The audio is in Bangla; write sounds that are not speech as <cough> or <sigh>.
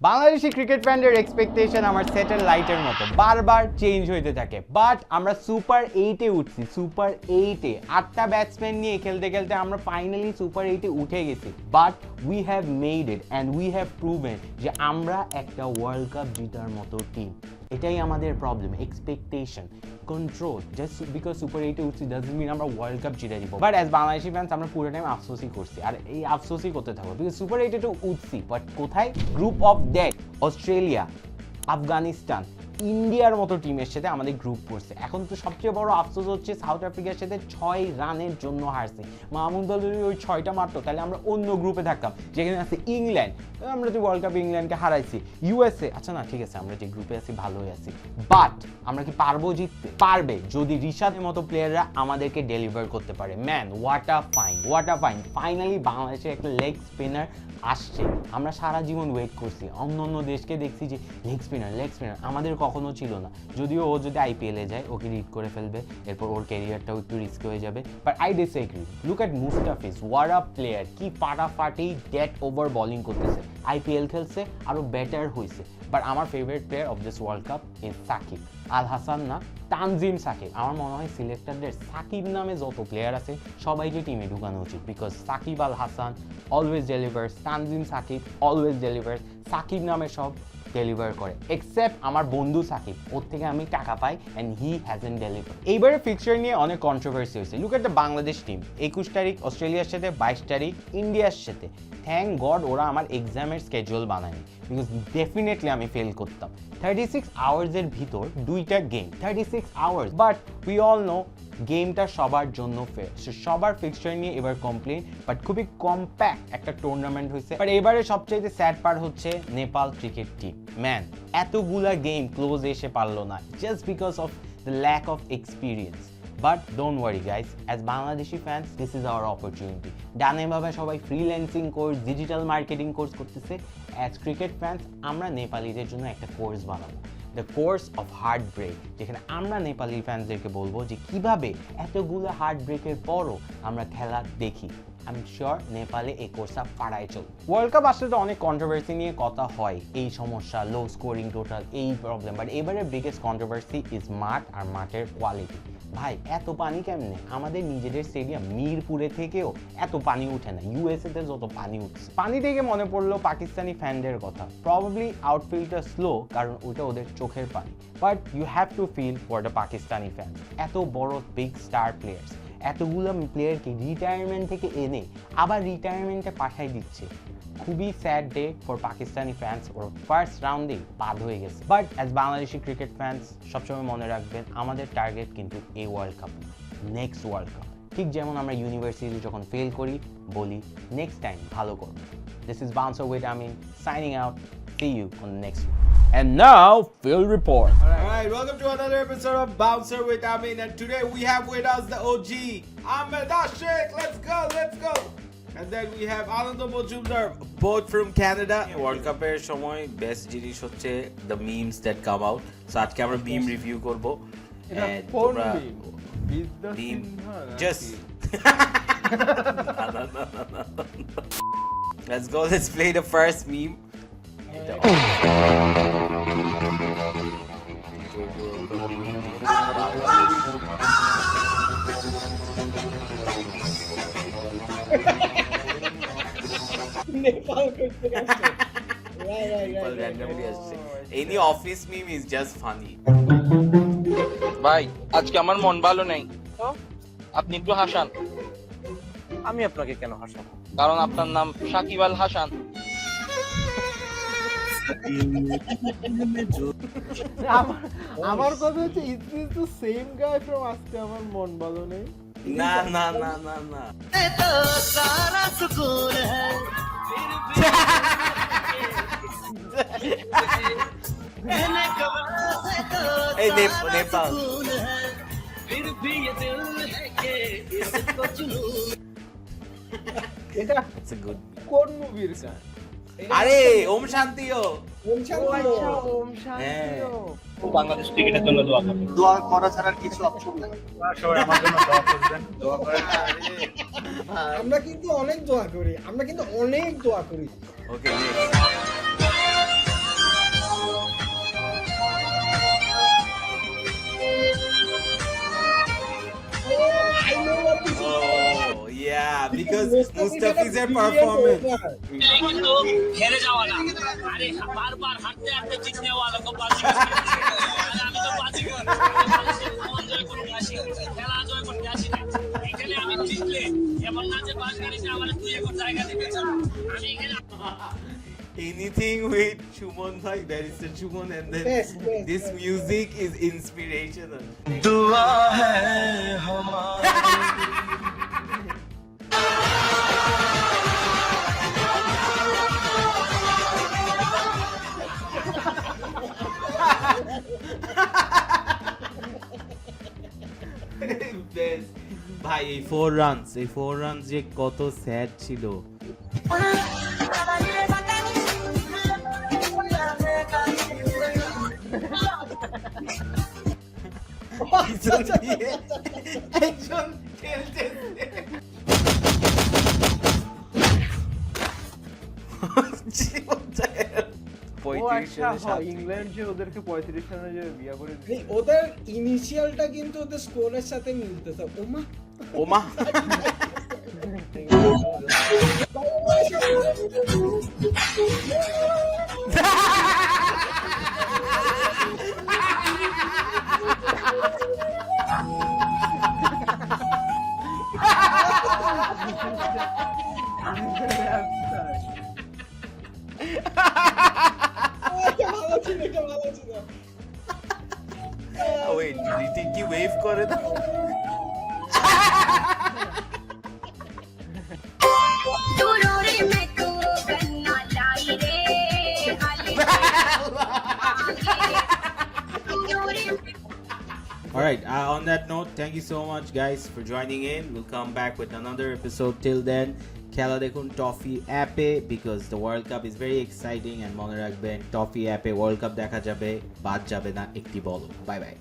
বাংলাদেশি ক্রিকেট ফ্যানদের এক্সপেকটেশন আমার সেটেল লাইটের মতো। বারবার চেঞ্জ হইতে থাকে। বাট আমরা সুপার এইটে উঠছি সুপার এইটে আটটা ব্যাটসম্যান নিয়ে খেলতে খেলতে আমরা ফাইনালি সুপার এইটে উঠে গেছি। But we have made it and we have proven যে আমরা একটা ওয়ার্ল্ড কাপ জিতার মতো টিম এটাই আমাদের problem expectation control just because super এইটে উঠছি ডাজন্ট মিন আমরা ওয়ার্ল্ড কাপ জিতে দিব। বাট অ্যাজ বাংলাদেশি ফ্যান্স আমরা পুরো টাইম আফসোসই করছি। আর এই আফসোসই করতে থাকব। বিকজ সুপার এইটে তো উঠছি বাট কোথায়? Group of death Australia Afghanistan ইন্ডিয়ার মতো টিমের সাথে আমাদের গ্রুপ পড়ছে এখন তো সবচেয়ে বড় আফসোস হচ্ছে সাউথ আফ্রিকার সাথে ছয় রানের জন্য হারছে। মাহমুদ আল যদি ওই ছয়টা মারতো, তাহলে আমরা অন্য গ্রুপে থাকতাম, যেখানে আছে ইংল্যান্ড আমরা তো ওয়ার্ল্ড কাপে ইংল্যান্ডকে হারাইছি ইউএসএ আচ্ছা না, ঠিক আছে, আমরা যে গ্রুপে আছি, ভালোই আছি। বাট আমরা কি পারব জিততে? পারবে, যদি রিশাদের মতো প্লেয়াররা আমাদেরকে ডেলিভার করতে পারে। Man what a fine what a fine finally বাংলাদেশের একটা লেগ স্পিনার আসছে। আমরা সারা জীবন ওয়েট করছি। অন্য অন্য দেশকে দেখছি যে লেগ স্পিনার লেগ স্পিনার আমাদের কখনো ছিল না। যদিও ও যদি আইপিএলে যায়, ওকে রিড করে ফেলবে। এরপর ওর ক্যারিয়ারটাও একটু রিস্ক হয়ে যাবে। But I disagree look at Mustafiz what a player কি ফাটাফাটি ডেট ওভার বোলিং করতেছে। আইপিএল খেলছে আরও বেটার হয়েছে বাট আমার favourite player of this world cup is Shakib Al Hasan না, তানজিম সাকিব। আমার মনে হয় সিলেক্টারদের সাকিব নামে যত প্লেয়ার আছে, সবাইকে টিমে ঢুকানো উচিত। Because Shakib Al Hasan always delivers Tanzim Sakib always delivers Sakib নামে সব ডেলিভার করে এক্সেপ্ট আমার বন্ধু সাকিব, ওর থেকে আমি টাকা পাই অ্যান্ড হি হ্যাজেন ডেলিভার এইবারে ফিক্সচার নিয়ে অনেক কন্ট্রোভার্সি হয়েছে। Look at the Bangladesh team একুশ তারিখ অস্ট্রেলিয়ার সাথে, বাইশ তারিখ ইন্ডিয়ার সাথে। থ্যাংক গড ওরা আমার এক্সামের স্কেজুয়াল বানায়নি বিকজ ডেফিনেটলি আমি ফেল করতাম। থার্টি সিক্স আওয়ার্সের ভিতর দুইটা game thirty six hours but we all know গেমটা সবার জন্য ফেয়ার সবার ফিক্সচার নিয়ে এবার কমপ্লেন বাট খুবই কম্প্যাক্ট একটা টুর্নামেন্ট হয়েছে। বাট এবারে সবচাইতে স্যাড পার্ট হচ্ছে নেপাল ক্রিকেট টিম ম্যান এতগুলা গেম ক্লোজ এসে পারল না just because of the lack of experience but don't worry guys as Bangladeshi fans this is our opportunity ডানেভাবে সবাই freelancing course digital marketing course করতেছে। অ্যাজ ক্রিকেট ফ্যান্স আমরা নেপালিদের জন্য একটা কোর্স বানাবো। The course of heart break যেখানে আমরা নেপালি ফ্যান্সদেরকে বলব যে কীভাবে এতগুলো হার্ট ব্রেকের পরও আমরা খেলা দেখি। আমি শিওর নেপালে এই কোর্সটা পাড়ায় চল ওয়ার্ল্ড কাপ আসলে তো অনেক কন্ট্রোভার্সি নিয়ে কথা হয়। এই সমস্যা লো স্কোরিং টোটাল এই প্রবলেম বাট এবারে বিগেস্ট কন্ট্রোভার্সি ইজ মাঠ আর মাঠের কোয়ালিটি ভাই, এত পানি কেমনে? আমাদের নিজেদের স্টেডিয়াম মিরপুরে থেকেও এত পানি উঠে না। ইউএসএ তে যত পানি উঠছে। পানি থেকে মনে পড়ল পাকিস্তানি ফ্যানদের কথা। প্রবাবলি আউটফিল্ডটা স্লো কারণ ওটা ওদের চোখের পানি। But you have to feel for the Pakistani fan এত বড় বিগ স্টার প্লেয়ার্স এতগুলো প্লেয়ারকে রিটায়ারমেন্ট থেকে এনে আবার রিটায়ারমেন্টে পাঠাই দিচ্ছে। খুবই sad day for Pakistani fans or first রাউন্ডেই বাদ হয়ে গেছে। But as Bangladeshi cricket fans সবসময় মনে রাখবেন, আমাদের টার্গেট কিন্তু এই world cup next world cup ঠিক যেমন আমরা ইউনিভার্সিটি যখন ফেল করি, বলি নেক্সট টাইম ভালো করব this is bouncer with Amin signing out see you on next And now, field report. All right, welcome to another episode of Bouncer with Amin, and today we have with us the OG Ahmed Ashik. Let's go, let's go. And then we have Anando Mojumdar, both from Canada. World কাপের সময় বেস্ট জিনিস হচ্ছে the memes that come out so আজকে আমরা মিম রিভিউ করব And তোমরা meme just Let's go. Let's play the first meme. Any office meme is just funny. ভাই আজকে আমার মন ভালো নেই। আপনি একটু হাসান। আমি আপনাকে কেন হাসাবো? কারণ আপনার নাম সাকিব আল হাসান। আমার কথা হচ্ছে is this the same guy from আজকে আমার মন ভালো নেই। না না না না না। এই It's a good কোন মুভির গান আরে ওম শান্তিও। ওম শান্তি ওম শান্তি হ্যাঁ। বাংলাদেশ ক্রিকেটের জন্য দোয়া করবেন। দোয়া করা ছাড়া কিছু অপশন নাই। আমরা কিন্তু অনেক দোয়া করি। আমরা কিন্তু অনেক দোয়া করি। ওকে মুস্তাফিজের পারফরম্যান্স কিন্তু হেরে যাওয়া না আরে বারবার হাঁটতে হাঁটতে জিততে হওয়া লোক বাজি আরে আমি তো বাজি জয় করতে আসি খেলা জয় করতে আসি না এখানে আমি জিতলে এমন না যে বাস গাড়িতে আমার দুই একর জায়গা দিতে চান আমি এখানে anything with Shumon Bhai, Barrister Shumon, and then Yes, yes, this yes. music is inspirational. Best. <laughs> এই ফোর রানস এই ফোর রানস যে কত স্যাড ছিল। একজন ইংল্যান্ড যে ওদেরকে পঁয়ত্রিশ রানে যে বিয়া করে ওদের ইনিশিয়ালটা কিন্তু ওদের স্কোরের সাথে মিলতেছে। ওমা ওমা ছিল এটা ভালো ছিল ওয়েট ওয়েভ করে না on that note, thank you so much, guys, for joining in. We'll come back with another episode. Till then, খেলা দেখুন টফি অ্যাপে because the world cup is very exciting and মনে রাখবেন টফি অ্যাপে ওয়ার্ল্ড কাপ দেখা যাবে বাদ যাবে না একটি বল বাই বাই